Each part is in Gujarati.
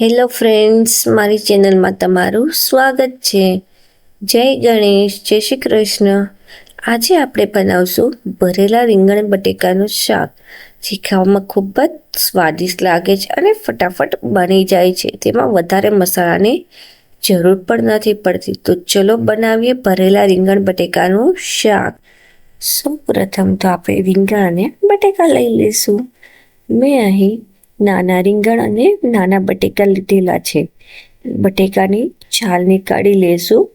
હેલો ફ્રેન્ડ્સ, મારી ચેનલમાં તમારું સ્વાગત છે. જય ગણેશ, જય શ્રી કૃષ્ણ. આજે આપણે બનાવશું ભરેલા રીંગણ બટેકાનું શાક, જે ખાવામાં ખૂબ જ સ્વાદિષ્ટ લાગે છે અને ફટાફટ બની જાય છે. તેમાં વધારે મસાલાની જરૂર પણ નથી પડતી. તો ચલો બનાવીએ ભરેલા રીંગણ બટેકાનું શાક. સૌ પ્રથમ તો આપણે રીંગણ અને બટેકા લઈ લઈશું. મેં અહીં નાના રીંગણ અને નાના બટેકા લીધેલા છે. બટેકાની છાલ નીકાળી લેશું.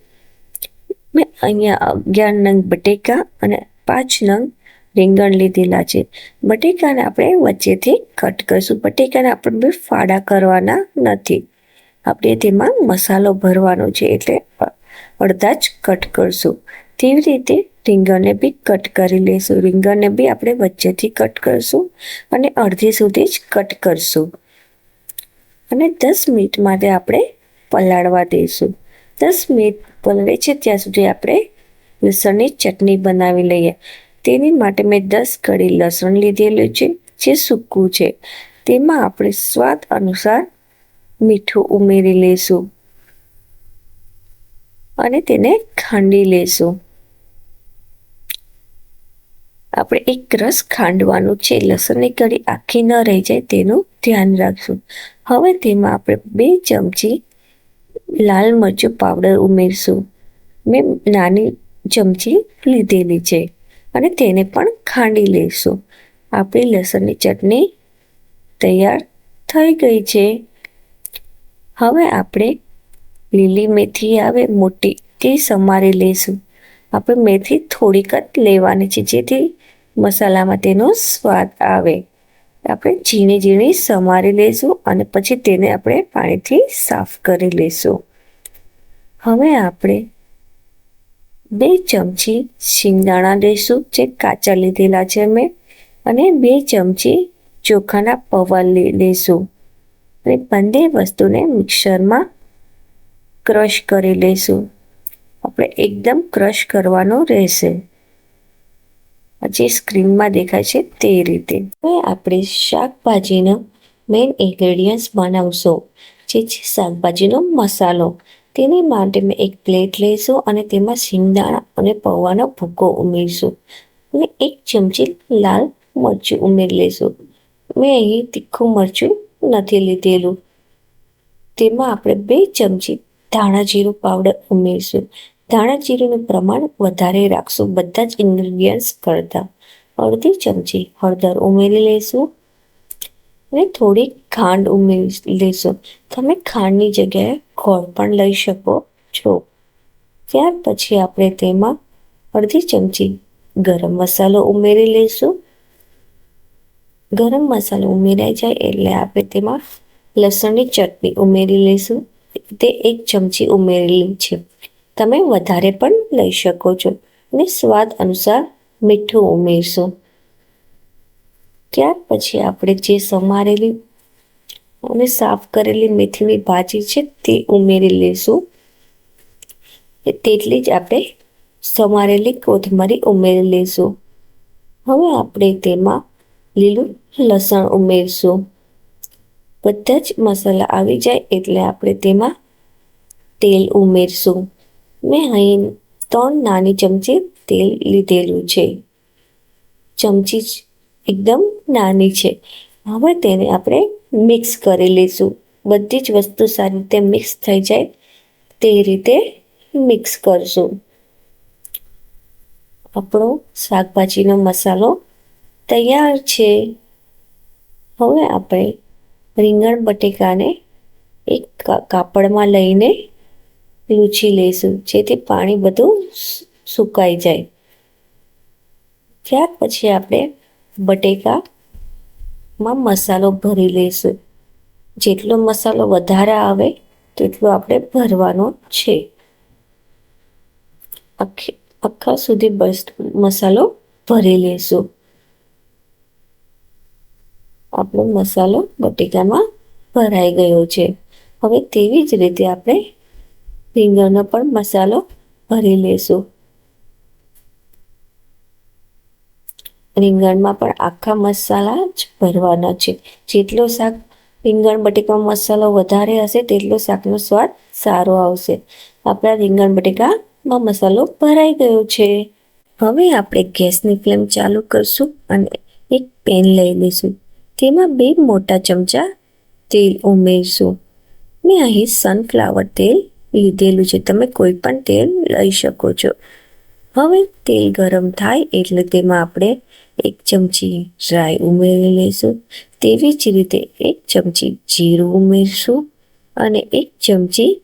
મેં અહીંયા અગિયાર નંગ બટેકા અને પાંચ નંગ રીંગણ લીધેલા છે. બટેકાને આપણે વચ્ચેથી કટ કરીશું. બટેકાને આપણે બે ફાડા કરવાના નથી. આપણે તેમાં મસાલો ભરવાનો છે એટલે અડધા જ કટ કરશું. તેવી રીતે રીંગણને બી કટ કરી લઈશું રીંગણને બી આપણે વચ્ચેથી કટ કરશું અને અડધી સુધી જ કટ કરશું. અને દસ મિનિટ માટે આપણે પલાળવા દઈશું. દસ મિનિટ પલળે છે ત્યાં સુધી આપણે લસણની ચટણી બનાવી લઈએ. તેની માટે મેં દસ કડી લસણ લીધેલું છે, જે સૂકું છે. તેમાં આપણે સ્વાદ અનુસાર મીઠું ઉમેરી લઈશું અને તેને ખાંડી લઈશું આપણે એક રસ ખાંડવાનું છે. લસણની કઢી આખી ન રહી જાય તેનું ધ્યાન રાખશું. હવે તેમાં આપણે બે ચમચી લાલ મરચું પાવડર ઉમેરશું. મેં નાની ચમચી લીધેલી છે અને તેને પણ ખાંડી લઈશું. આપણી લસણની ચટણી તૈયાર થઈ ગઈ છે. હવે આપણે લીલી મેથી આવે મોટી તે સમારી લઈશું. આપણે મેથી થોડીક જ લેવાની છે જેથી મસાલામાં તેનો સ્વાદ આવે. આપણે ઝીણી ઝીણી સમારી લઈશું અને પછી તેને આપણે પાણીથી સાફ કરી લઈશું હવે આપણે બે ચમચી શિંગદાણા લઈશું જે કાચા લીધેલા છે મેં, અને બે ચમચી ચોખાના પૌવા લઈશું અને બંને વસ્તુને મિક્સરમાં ક્રશ કરી લઈશું આપણે એકદમ ક્રશ કરવાનો રહેશે. જે સ્ક્રીનમાં દેખાય છે તે રીતે. હવે આપણે શાકભાજીનો મેઇન ઇન્ગ્રેડિયન્ટ્સ બનાવશો, જે છે શાકભાજીનો મસાલો. તેની માટે મેં એક પ્લેટ લઈશું અને તેમાં સિંગદાણા અને પૌવાનો ભૂકો ઉમેરીશું. અને એક ચમચી લાલ મરચું ઉમેરી લઈશું. મેં અહીં તીખું મરચું નથી લીધેલું. તેમાં આપણે બે ચમચી ધાણા જીરું પાવડર ઉમેરીશું. ધાણા જીરુંનું પ્રમાણ વધારે રાખશું. બધા જ ઇન્ગ્રીડિયન્ટ્સ કરતાં અડધી ચમચી હળદર ઉમેરી લઈશું અને થોડી ખાંડ ઉમેરી લઈશું. તમે ખાંડની જગ્યાએ ગોળ પણ લઈ શકો છો. ત્યાર પછી આપણે તેમાં અડધી ચમચી ગરમ મસાલો ઉમેરી લઈશું. ગરમ મસાલો ઉમેરાઈ જાય એટલે આપણે તેમાં લસણની ચટણી ઉમેરી લઈશું. તે એક ચમચી ઉમેરેલી છે. તમે વધારે પણ લઈ શકો છો અને સ્વાદ અનુસાર મીઠું ઉમેરશો. ત્યાર પછી આપણે જે સમારેલી અને સાફ કરેલી મેથીની ભાજી છે તે ઉમેરી લઈશું તેટલી જ આપણે સમારેલી કોથમરી ઉમેરી લઈશું હવે આપણે તેમાં લીલું લસણ ઉમેરશું. બધા જ મસાલા આવી જાય એટલે આપણે તેમાં તેલ ઉમેરશું. મેં અહીં ત્રણ નાની ચમચી તેલ લીધેલું છે. ચમચી એકદમ નાની છે. હવે તેને આપણે મિક્સ કરી લઈશું. બધી જ વસ્તુ સારી રીતે મિક્સ થઈ જાય તે રીતે મિક્સ કરશું. આપણો શાકભાજીનો મસાલો તૈયાર છે. હવે આપણે રીંગણ બટેકાને એક કાપડમાં લઈને લૂછી લઈશું, જેથી પાણી બધું સુકાઈ જાય. ત્યાર પછી આપણે બટેકામાં મસાલો ભરી લઈશું. જેટલો મસાલો વધારે આવે, તેટલો આપણે ભરવાનો છે. આખી, આખા સુધી બસ મસાલો ભરી લઈશું. આપણો મસાલો બટેકામાં ભરાઈ ગયો છે. હવે તેવી જ રીતે આપણે રીંગણનો પણ મસાલો ભરી લઈશું રીંગણમાં પણ આખા મસાલા જ ભરવાના છે. જેટલો શાક રીંગણ બટેકામાં મસાલો વધારે હશે, તેટલો શાકનો સ્વાદ સારો આવશે. આપણા રીંગણ બટેકામાં મસાલો ભરાઈ ગયો છે. હવે આપણે ગેસની ફ્લેમ ચાલુ કરશું અને એક પેન લઈ લઈશું. તેમાં બે મોટા ચમચા તેલ ઉમેરશું. મેં અહીં સનફ્લાવર તેલ લીધેલું છે. તમે કોઈ પણ તેલ લઈ શકો છો. હવે તેલ ગરમ થાય એટલે તેમાં આપણે એક ચમચી રાઈ ઉમેરી લઈશું. તેવી જ રીતે એક ચમચી જીરું ઉમેરશું અને એક ચમચી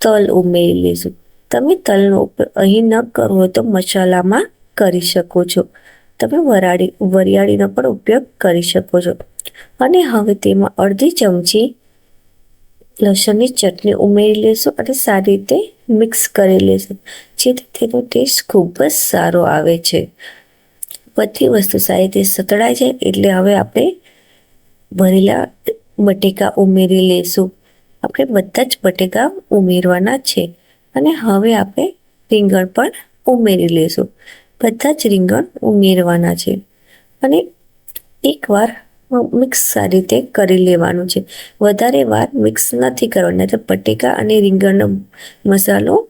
તલ ઉમેરી લઈશું. તમે તલનો ઉપયોગ અહીં ન કરવો હોય તો મસાલામાં કરી શકો છો. તમે વરાળી, વરિયાળીનો પણ ઉપયોગ કરી શકો છો. અને હવે તેમાં અડધી ચમચી લસણની ચટણી ઉમેરી લઈશું અને સારી રીતે મિક્સ કરી લઈશું જેથી તેનો ટેસ્ટ ખૂબ જ સારો આવે છે. બધી વસ્તુ સારી રીતે સતળાઈ જાય એટલે હવે આપણે ભરેલા બટેકા ઉમેરી લેશું. આપણે બધા જ બટેકા ઉમેરવાના છે અને હવે આપણે રીંગણ પણ ઉમેરી લેશું. બધા જ રીંગણ ઉમેરવાના છે. અને એકવાર મિક્સ સારી રીતે કરી લેવાનું છે. વધારે વાર મિક્સ નથી કરવાના તો બટેકા અને રીંગણનો મસાલો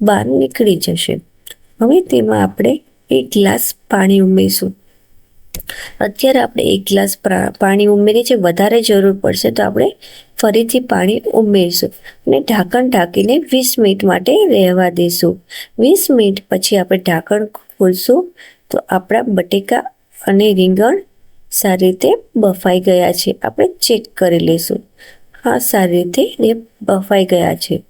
બહાર નીકળી જશે. હવે તેમાં આપણે એક ગ્લાસ પાણી ઉમેરીશું. અત્યારે આપણે એક ગ્લાસ પાણી ઉમેરીએ છીએ વધારે જરૂર પડશે તો આપણે ફરીથી પાણી ઉમેરીશું. અને ઢાંકણ ઢાંકીને વીસ મિનિટ માટે રહેવા દઈશું વીસ મિનિટ પછી આપણે ઢાંકણ ખોલશું તો આપણા બટેકા અને રીંગણ સારી રીતે બફાઈ ગયા છે. આપણે ચેક કરી લઈશું. હા, સારી રીતે એ બફાઈ ગયા છે.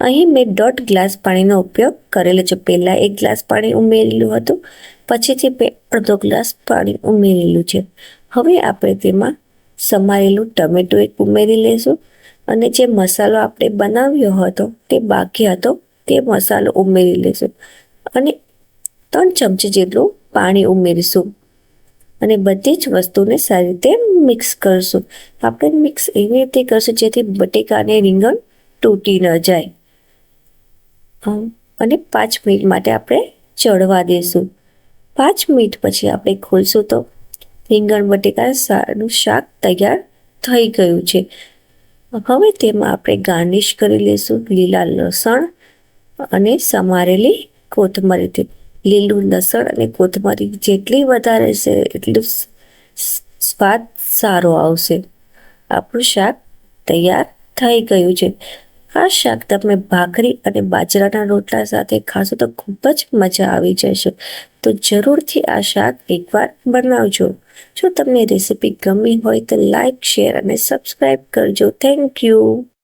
અહીં મેં દોઢ ગ્લાસ પાણીનો ઉપયોગ કરેલો છે. પહેલાં એક ગ્લાસ પાણી ઉમેરેલું હતું, પછીથી મેં અડધો ગ્લાસ પાણી ઉમેરેલું છે. હવે આપણે તેમાં સમારેલું ટમેટું એક ઉમેરી લઈશું અને જે મસાલો આપણે બનાવ્યો હતો, તે બાકી હતો, તે મસાલો ઉમેરી લઈશું. અને ત્રણ ચમચી જેટલું પાણી ઉમેરીશું. અને બધી જ વસ્તુને સારી રીતે મિક્સ કરશું. આપણે મિક્સ એવી રીતે કરશું જેથી બટેકાને રીંગણ તૂટી ન જાય. અને પાંચ મિનિટ માટે આપણે ચડવા દઈશું પાંચ મિનિટ પછી આપણે ખોલશું તો રીંગણ, બટેકા સારું શાક તૈયાર થઈ ગયું છે. હવે તેમાં આપણે ગાર્નિશ કરી લઈશું લીલા લસણ અને સમારેલી કોથમરીથી. લીલું લસણ અને કોથમરી જેટલી વધારે છે એટલું સ્વાદ સારો આવશે. આપણું શાક તૈયાર થઈ ગયું છે. આ શાક તમે ભાખરી અને બાજરાના રોટલા સાથે ખાશો તો ખૂબ જ મજા આવી જશે. તો જરૂરથી આ શાક એકવાર બનાવજો. જો તમને રેસીપી ગમી હોય તો લાઈક, શેર અને સબસ્ક્રાઈબ કરજો. Thank you.